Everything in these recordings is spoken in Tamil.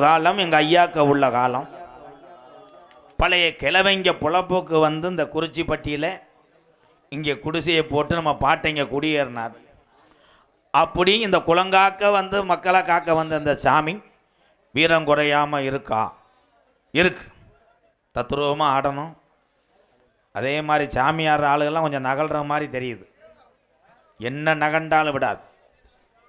காலம் எங்கள் ஐயாக்க உள்ள காலம். பழைய கிழவைங்க புலப்போக்கு வந்து இந்த குறிச்சிப்பட்டியில் இங்கே குடிசையை போட்டு நம்ம பாட்டைங்க குடியேறினார். அப்படி இந்த குளங்காக்க வந்து மக்களை காக்க வந்த இந்த சாமி வீரம் குறையாமல் இருக்கா? இருக்கு. தத்ரூபமாக ஆடணும். அதே மாதிரி சாமியார் ஆளுகள்லாம் கொஞ்சம் நகல்ற மாதிரி தெரியுது. என்ன நகண்டாலும் விடாது.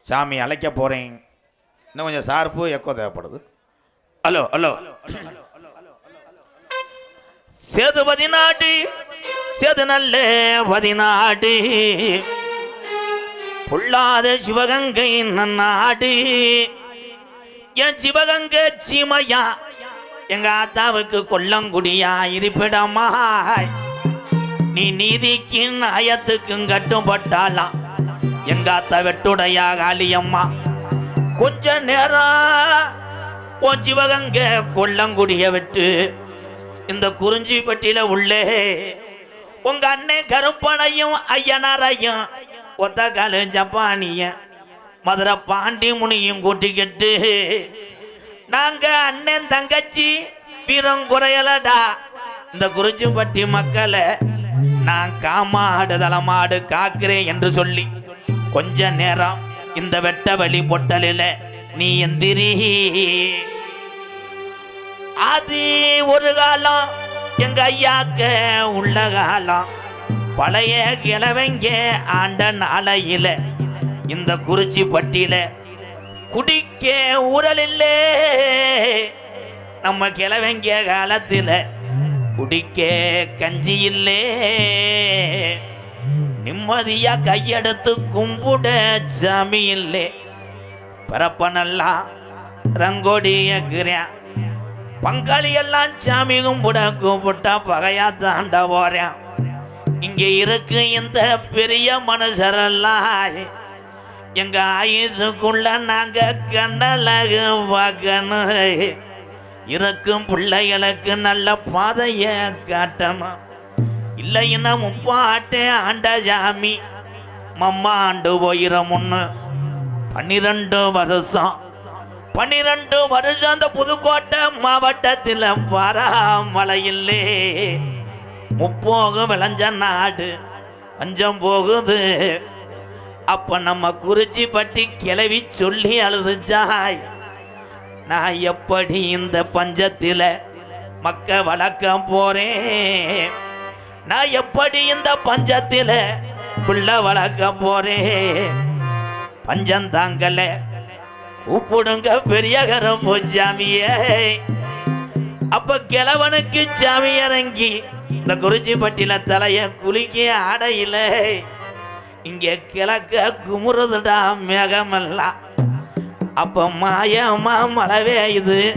சாமி அழைக்க போகிறேன் இன்னும் கொஞ்சம் சார்பு எக்கோ தேவைப்படுது. ஹலோ ஹலோ சேது பதினாடு சேது நல்ல பதினாடு பொல்லாத சிவகங்கை நன்னாடு என் சிவகங்கை சீமையா எங்க ஆத்தாவுக்கு கொல்லங்குடியா இருப்பிடமாய். நீ நீதிக்கு நயத்துக்கும் கட்டுப்பட்டாலாம். எங்க அத்தா வெட்டுடையா காளியம்மா. கொஞ்ச நேரம் போச்சு சிவகங்க கொல்லங்குடிய விட்டு இந்த குறிஞ்சிப்பட்டியில உள்ளே உங்க அண்ணன் கருப்பனையும் ஐயனாரையும் ஒத்த காலு ஜப்பானிய மதுரை பாண்டி முனியும் கூட்டிக்கிட்டு நாங்க அண்ணன் தங்கச்சி வீரம் குறையலடா இந்த குறிஞ்சிப்பட்டி மக்களை நான் காமாடு தளமாடு காக்கிறேன் என்று சொல்லி கொஞ்ச நேரம் இந்த வெட்ட வழி பொட்டலில நீ எந்திரி. அது ஒரு காலம். எங்க ஐயாக்க உள்ள காலம். பழைய கிழவங்க ஆண்ட நாளையில இந்த குறிச்சி பட்டியில குடிக்க ஊரல் இல்லே. நம்ம கிழவங்க காலத்தில் குடிக்க கஞ்சி இல்லே. நிம்மதியா கையெடுத்து கும்பிட சாமி இல்லே. பரப்பனெல்லாம் ரங்கோடி ஏக்குறேன். பங்காளி எல்லாம் சாமி கும்பிட கும்பிட்டா பகையா தாண்ட போறேன். இங்க இருக்கு இந்த பெரிய மனுஷரெல்லாம். எங்க ஆயுசுக்குள்ள நாங்க கண்ணழகு பார்க்கணும். இருக்கும் பிள்ளைகளுக்கு நல்ல பாதைய காட்டணும். இல்லைன்னா முப்பாட்டே ஆண்ட சாமி மம்மா ஆண்டு போயிர பன்னிரெண்டு வருஷம் பன்னிரெண்டு வருஷம் அந்த புதுக்கோட்டை மாவட்டத்தில் பராமலையில்லே முப்போகும் விளைஞ்ச நாடு பஞ்சம் போகுது. அப்ப நம்ம குறிச்சி பட்டி கிளவி சொல்லி அழுதுச்சாய். நான் எப்படி இந்த பஞ்சத்தில் மக்க வளர்க்க போறேன்? நான் எப்படி இந்த பஞ்சத்தில் பிள்ளை வளர்க்க போறேன்? பஞ்சம் தாங்கலை உப்புடுங்க பெரிய கரம் சாமியே அப்ப கிழவனுக்கு சாமி இறங்கி இந்த குறிச்சிப்பட்டியில தலைய குலுக்கி ஆடையில இங்க கிழக்க குமுறுதுடா மேகமெல்லாம் அப்ப மாயமா மழை இது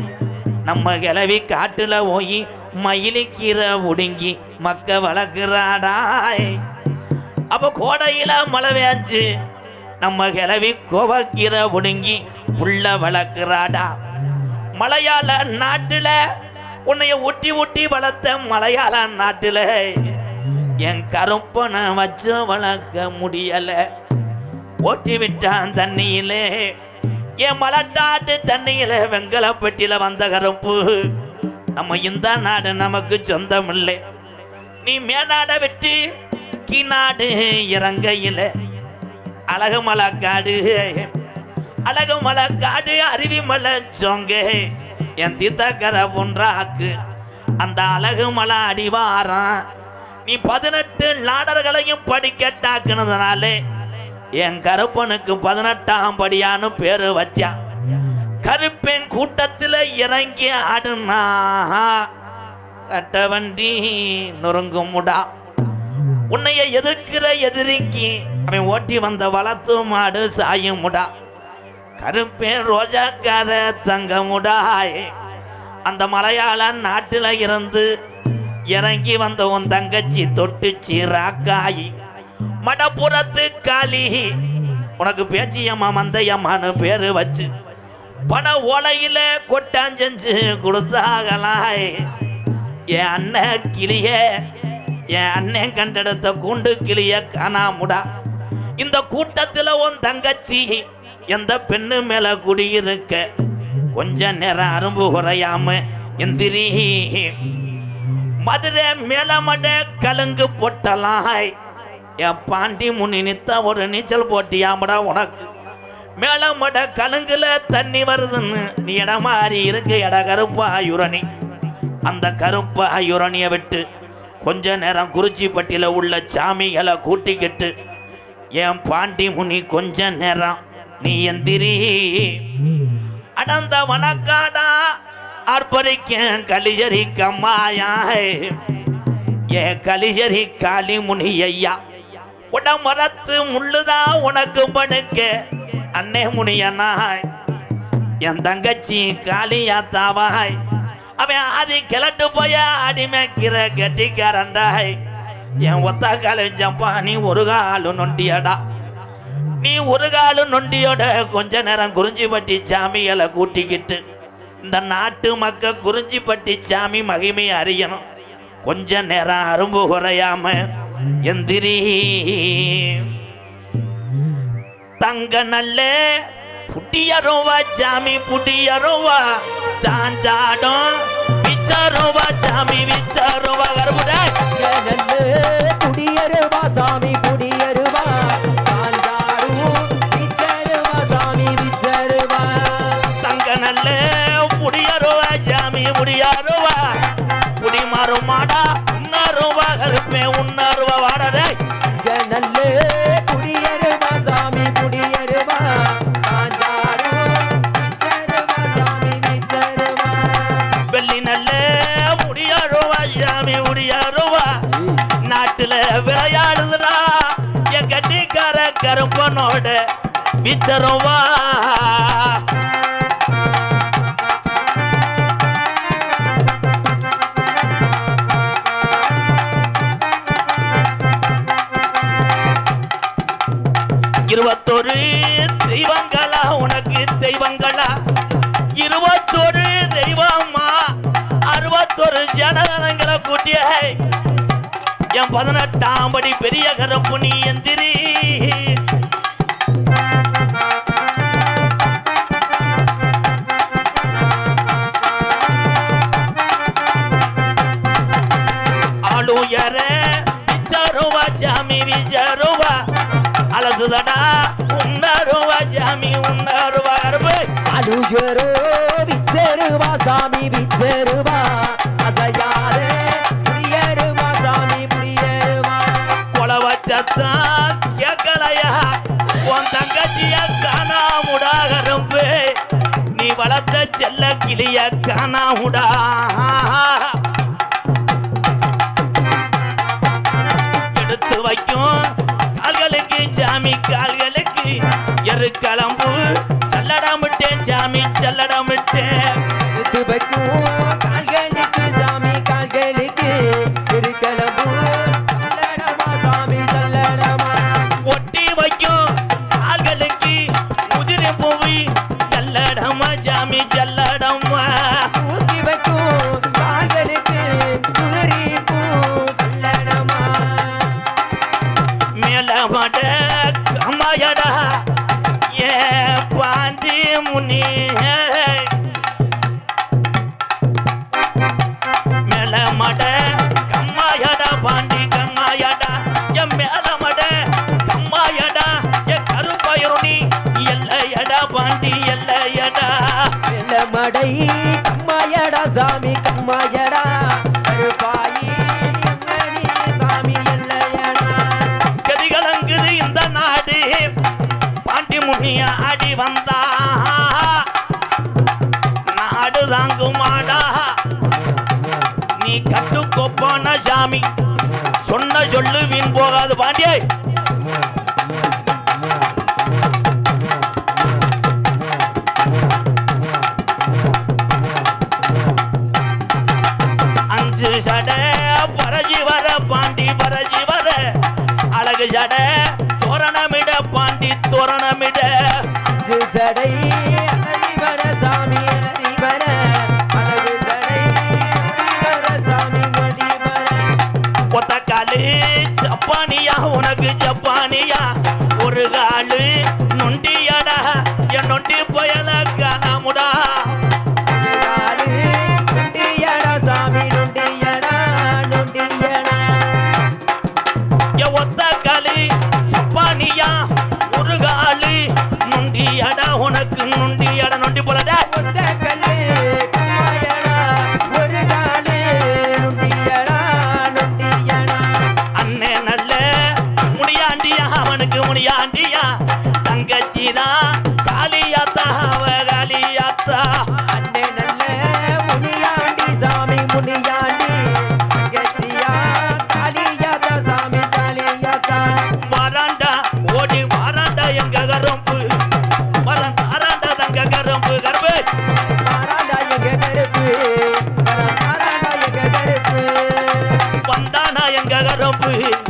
நம்ம கிளவி காட்டுல போய் மயிலிக்கீரை ஒடுங்கி மக்க வளர்க்குறாடாய். அப்ப கோடையில மழை வேஞ்சு நம்ம கிளவி கோவக்கீரை ஒடுங்கி புள்ள வளர்க்குறாடா. மலையாள நாட்டில் உன்னைய ஒட்டி ஒட்டி வளர்த்த மலையாள நாட்டில் என் கருப்பனை வச்சு வளர்க்க முடியல. ஓட்டி விட்டான் தண்ணியிலே. என் மலட்டாட்டு தண்ணியில வெங்கல வந்த கருப்பு. நம்ம இந்த நாடு நமக்கு சொந்தம் இல்லை நீ மேநாடை விட்டு கீநாடு இறங்கையில். அழகு மலை காடு அழகு மலை காடு அருவி மலை சொங்க. என் தீர்த்தக்கரை ஒன்றாக்கு அந்த அழகு மலை அடிவாரம் நீ பதினெட்டு நாடர்களையும் படிக்கட்டாக்குனதுனாலே என் கருப்பனுக்கு பதினெட்டாம் படியான்னு பேரு வச்சா. கருப்பெண் கூட்டத்தில் இறங்கி ஆடுனா கட்ட வண்டி நொறுங்குமுடா உன்னைய எதிர்க்கிற எதிரிக்கு அவன் ஓட்டி வந்த வளர்த்து மாடு சாயும் முடா. கருப்பேன் ரோஜாக்கார தங்க முடாய் அந்த மலையாள நாட்டில் இருந்து இறங்கி வந்த உன் தங்கச்சி தொட்டுச்சி ராக்காயி. மடப்புறத்து காளி. உனக்கு பேச்சியம்மா மந்தையம்மான்னு பேரு வச்சு பண ஓலையில கொட்டாஞ்செஞ்சு கொடுத்தாகலாய். என் அண்ணன் கிளியே என் அண்ணன் கண்டெடுத்த கூண்டு கிளிய காணாமுடா. இந்த கூட்டத்தில் உன் தங்கச்சி எந்த பெண்ணு மேல குடியிருக்க கொஞ்ச நேரம் அரும்பு குறையாம எந்திரி. மதுரை மேலமட கலுங்கு பொட்டலாய். என் பாண்டி முனி நித்த ஒரு நீச்சல் போட்டியாமடா உனக்கு. மேலமட கலுங்குல தண்ணி வருதுன்னு நீ இடம் மாறி இருக்கு இட கருப்பா யுரணி அந்த கருப்பா யுரணியை விட்டு கொஞ்ச நேரம் குறிச்சிப்பட்டியில் உள்ள சாமிகளை கூட்டிக்கிட்டு என் பாண்டி முனி கொஞ்ச நேரம் நீ எந்திரி. அடந்த வனக்காடா அர்ப்பரிக்க கலிஜரி கம்மாயாய் ஏ கலிஜரி காளி முனி ஐயா உடமரத்து முள்ளுதான் உனக்கு படுக்க. அன்னே முனியனாய் என் தங்கச்சி காளியா தாவாய் அவன் ஆதி கிளட்டு போய அடிமைக்கிற கட்டிக்காரண்டாய் என் ஒத்த கால ஜம்பா நீ ஒரு காலு நொண்டியடா. நீ ஒரு காலும் நொண்டியோட கொஞ்ச நேரம் குறிஞ்சிப்பட்டி சாமிகளை கூட்டிக்கிட்டு இந்த நாட்டு மக்கள் குறிஞ்சிப்பட்டி சாமி மகிமையை அறியணும். கொஞ்ச நேரம் அரும்பு குறையாம எந்திரி. தங்க நல்ல புட்டியரோவா சாமி புட்டியருவா சாஞ்சாடும் விச்சருவா சாமி விச்சருவா கருப்புடா விச்சருவா இருபத்தொரு தெய்வங்களா உனக்கு தெய்வங்களா. இருபத்தொரு தெய்வம்மா அறுபத்தொரு ஜனதனங்களை கூட்டிய. என் பதினெட்டாம் படி பெரிய கரப்பு நீ எந்திரி. கொலை கேட்கலையா உன் தங்கச்சிய காணாமுடா கரும்பு. நீ வளர்த்த செல்ல கிளிய காணாமுடா எடுத்து வைக்கும் கால்களுக்கு ஜாமி கால்களுக்கு. எரு கிளம்பு சல்லடமிட்டேன் ஜாமி சல்லடமிட்டேன் எடுத்து வைக்கும் மேலமட கம்மாயடா ஏ பாண்டி முனி மேலமட கம்மாயடா பாண்டி கம்மாயடா. என் மேலமட கம்மாயடா. என் கருப்பயருணி எல்லையடா பாண்டி எல்லையடா. வெள்ளமடை கம்மாயடா சாமி கம்மாய. சொன்ன சொல்லு வீண் போகாது. பாண்டியே! அஞ்சு சட பரஜி வர பாண்டி பரஜி வர. அழகு சட தோரணமிட பாண்டி தோரணமிட. அஞ்சு சடை அழிவர சாமி. உனக்கு ஜப்பானியா? ஒரு காலு மரபு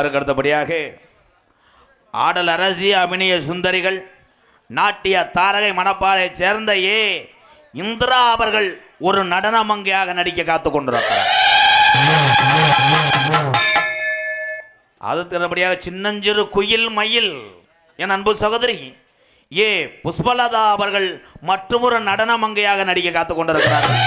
யாருக்கு அடுத்தபடியாக ஆடல் அரசி அபிநய சுந்தரிகள் நாட்டிய தாரகை மணப்பாறை சேர்ந்த ஏ இந்திரா அவர்கள் ஒரு நடன மங்கையாக நடிக்க காத்து கொண்டிருக்கிறார். அது திறபடியாக சின்னஞ்சிறு குயில் மயில் என் அன்பு சகோதரி ஏ புஷ்பலதா அவர்கள் மற்றொரு நடன மங்கையாக நடிக்க காத்து கொண்டிருக்கிறார்கள்.